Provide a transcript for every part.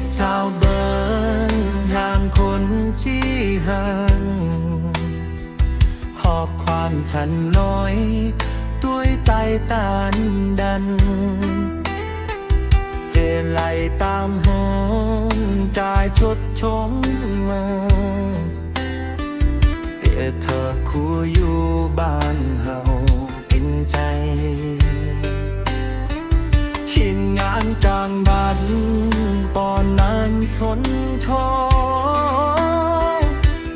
กชาวเบิร์นทางคนที่หันหอบความทันน้อย ด้วยไตตานดันเจนไหลตามหงจายชดชมมาเปียเธอคู่อยู่บ้าน ปอนนั้นทนทอ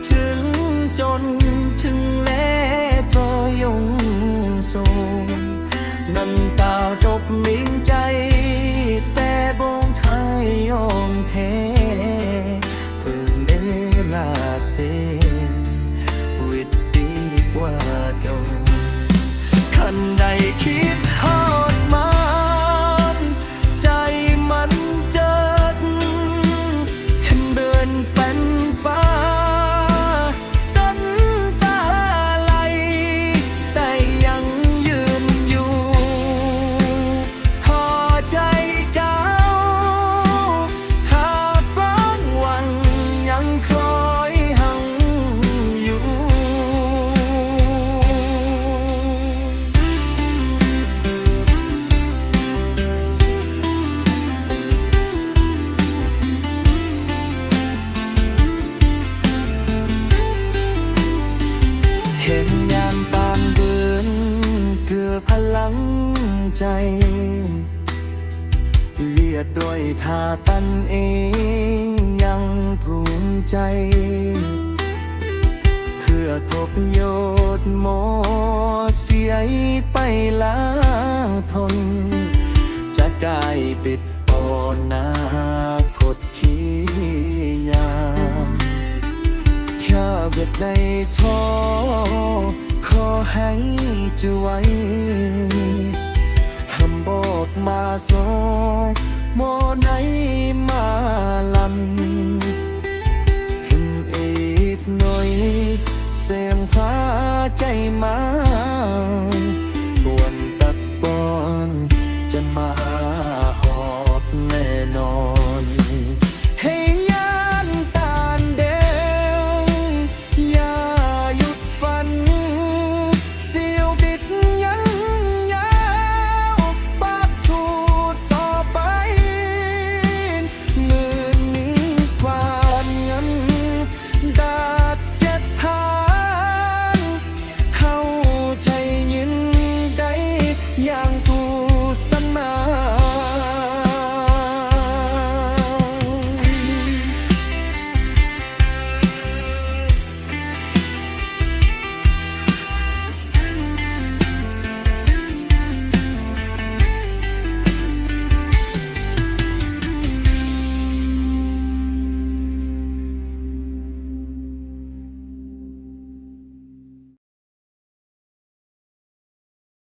ถึงจนถึงแลเธอยงโซ เห็นยามปานเดินเกือพลังใจ เลียดด้วยทาตันเองยังภูมิใจ เพื่อทบโยชน์หมเสียไปลาทน จะกลายปิดปอนา เบิดในท้อขอให้จะไว้ห้ำบอกมาสองโมไหนมาลัน